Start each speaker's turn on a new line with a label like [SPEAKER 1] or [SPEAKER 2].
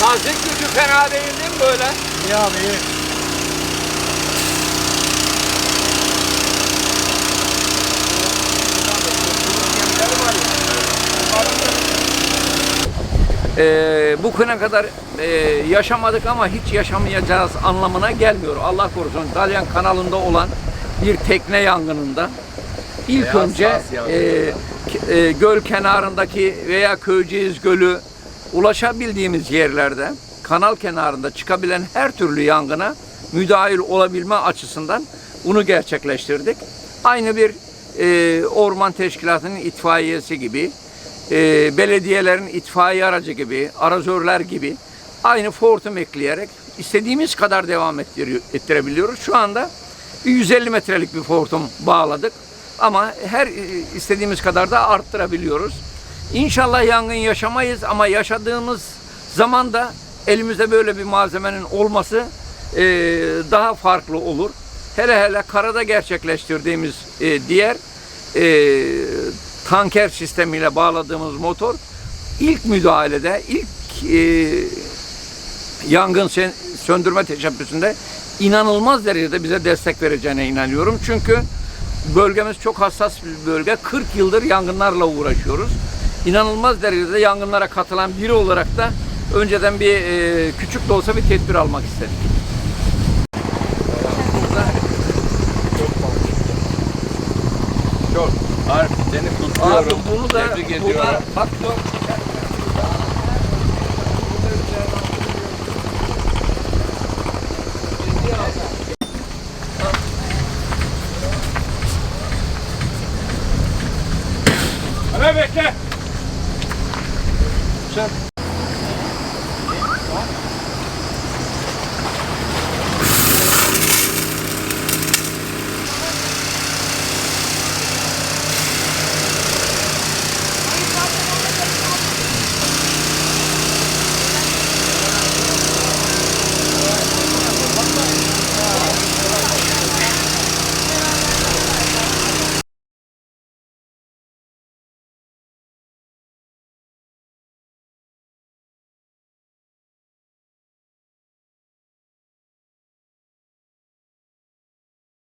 [SPEAKER 1] Tazik gücü fena değil değil mi böyle?
[SPEAKER 2] İyi abi iyi.
[SPEAKER 1] Ee, bu güne kadar e, yaşamadık ama hiç yaşamayacağız anlamına gelmiyor. Allah korusun Dalyan kanalında olan bir tekne yangınında ilk
[SPEAKER 2] Beyaz
[SPEAKER 1] önce e, e, göl kenarındaki veya Köyceğiz Gölü ulaşabildiğimiz yerlerde kanal kenarında çıkabilen her türlü yangına müdahil olabilme açısından bunu gerçekleştirdik. Aynı bir e, orman teşkilatının itfaiyesi gibi e, belediyelerin itfaiye aracı gibi, arazörler gibi aynı fortum ekleyerek istediğimiz kadar devam ettirebiliyoruz. Şu anda bir 150 metrelik bir fortum bağladık ama her e, istediğimiz kadar da arttırabiliyoruz. İnşallah yangın yaşamayız ama yaşadığımız zaman da elimizde böyle bir malzemenin olması e, daha farklı olur. Hele hele karada gerçekleştirdiğimiz e, diğer e, tanker sistemiyle bağladığımız motor ilk müdahalede, ilk e, yangın söndürme teşebbüsünde inanılmaz derecede bize destek vereceğine inanıyorum. Çünkü bölgemiz çok hassas bir bölge. 40 yıldır yangınlarla uğraşıyoruz. İnanılmaz derecede yangınlara katılan biri olarak da önceden bir e, küçük de olsa bir tedbir almak istedik.
[SPEAKER 2] Çok. Harp seni
[SPEAKER 1] Abi
[SPEAKER 2] kutluyorum.
[SPEAKER 1] bunu da
[SPEAKER 2] Tebrik ediyorum.
[SPEAKER 1] bak bu-
[SPEAKER 2] Hemen bekle.